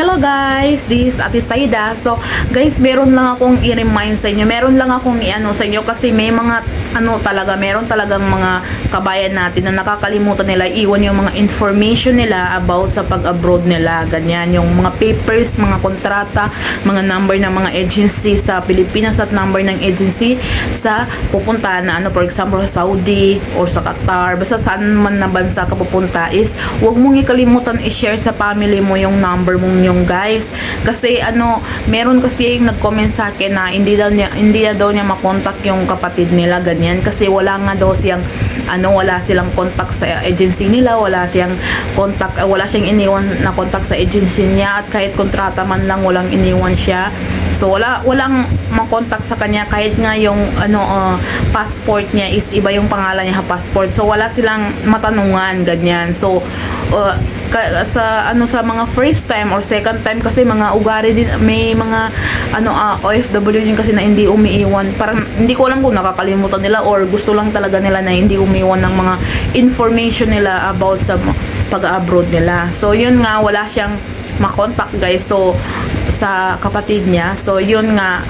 Hello guys, this is Ate Saida. So, guys, meron lang akong i-remind sa inyo. Meron lang akong i-ano sa inyo kasi may mga ano talaga, meron talagang mga kabayan natin na nakakalimutan nila iwan yung mga information nila about sa pag-abroad nila. Ganyan, yung mga papers, mga kontrata, mga number ng mga agency sa Pilipinas at number ng agency sa pupuntahan na ano, for example, sa Saudi or sa Qatar, basta saan man na bansa ka pupunta is huwag mong ikalimutan i-share sa family mo yung number mong yung guys. Kasi ano, meron kasi yung nag-comment sa akin na hindi daw niya hindi daw niya makontak yung kapatid nila ganyan kasi wala nga daw siyang ano wala silang contact sa agency nila, wala siyang contact wala siyang iniwan na contact sa agency niya at kahit kontrata man lang walang iniwan siya. So wala walang makontak sa kanya kahit nga yung ano uh, passport niya is iba yung pangalan niya ha passport. So wala silang matanungan ganyan. So uh, ka, sa ano sa mga first time or second time kasi mga ugari din may mga ano ah, OFW din kasi na hindi umiiwan parang hindi ko alam kung nakakalimutan nila or gusto lang talaga nila na hindi umiiwan ng mga information nila about sa pag-abroad nila so yun nga wala siyang makontak guys. So sa kapatid niya. So yun nga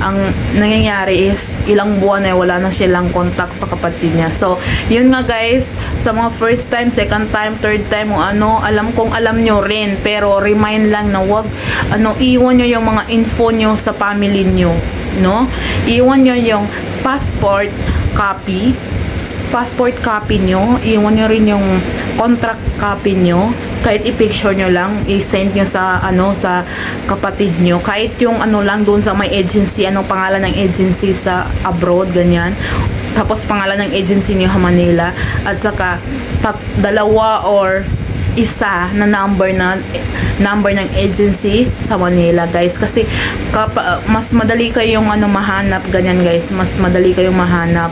ang nangyayari is ilang buwan na wala na silang contact sa kapatid niya. So, yun nga guys, sa mga first time, second time, third time, o ano, alam kong alam nyo rin, pero remind lang na wag, ano, iwan nyo yung mga info nyo sa family nyo, no? Iwan nyo yung passport copy, passport copy nyo, iwan nyo rin yung contract copy nyo, kahit i-picture nyo lang, i-send nyo sa, ano, sa kapatid nyo, kahit yung ano lang doon sa may agency, anong pangalan ng agency sa abroad, ganyan, tapos pangalan ng agency nyo sa Manila, at saka tat, dalawa or isa na number na number ng agency sa Manila guys. Kasi kapa, mas madali kayong ano mahanap ganyan guys. Mas madali kayong mahanap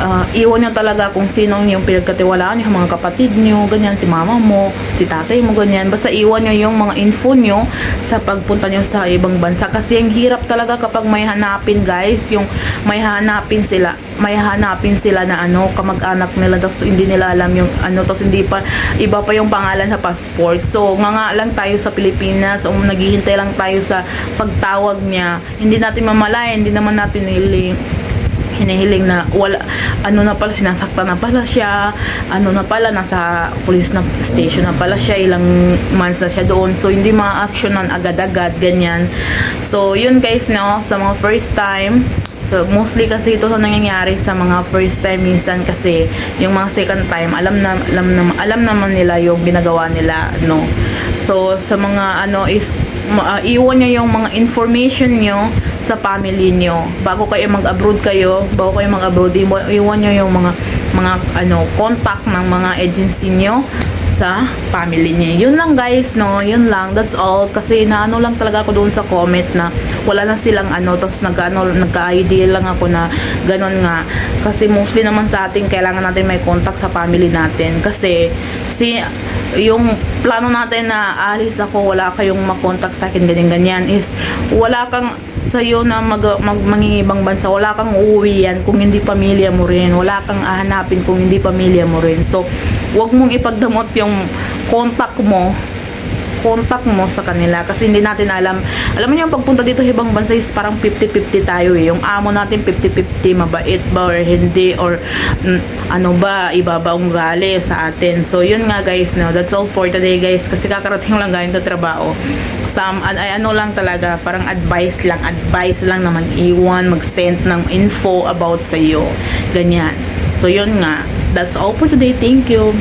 uh, iwan nyo talaga kung sinong yung pinagkatiwalaan yung mga kapatid nyo ganyan si mama mo si tatay mo ganyan. Basta iwan nyo yung mga info nyo sa pagpunta nyo sa ibang bansa. Kasi ang hirap talaga kapag may hanapin guys yung may hanapin sila may hanapin sila na ano kamag-anak nila tapos hindi nila alam yung ano tapos hindi pa iba pa yung pangalan sa passport. So nga lang tayo sa Pilipinas o naghihintay lang tayo sa pagtawag niya. Hindi natin mamalayan hindi naman natin nili hinihiling na wala ano na pala sinasaktan na pala siya ano na pala nasa police na station na pala siya ilang months na siya doon. So hindi ma-actionan agad-agad ganyan. So yun guys no sa mga first time So, mostly kasi ito sa nangyayari sa mga first time minsan kasi yung mga second time alam na alam na alam naman nila yung ginagawa nila no. So sa mga ano is uh, iwan nyo yung mga information nyo sa family nyo bago kayo mag-abroad kayo bago kayo mag-abroad iwan nyo yung mga mga ano contact ng mga agency nyo sa family niya. Yun lang guys, no? Yun lang. That's all. Kasi naano lang talaga ako doon sa comment na wala lang silang ano. Tapos nag, ano, nagka-idea lang ako na ganun nga. Kasi mostly naman sa atin, kailangan natin may contact sa family natin. Kasi si yung plano natin na alis ako, wala kayong makontak sa akin, ganyan-ganyan is wala kang sa'yo na mag, mag mangingibang bansa, wala kang uuwi yan kung hindi pamilya mo rin. Wala kang ahanapin kung hindi pamilya mo rin. So, wag mong ipagdamot yung contact mo contact mo sa kanila. Kasi hindi natin alam. Alam mo yung pagpunta dito ibang bansa is parang 50-50 tayo eh. Yung amo natin 50-50 mabait ba or hindi or mm, ano ba iba ba sa atin. So yun nga guys no that's all for today guys. Kasi kakarating lang galing sa trabaho. Some ay ano lang talaga parang advice lang advice lang na mag-iwan mag-send ng info about sa iyo ganyan. So yun nga. That's all for today. Thank you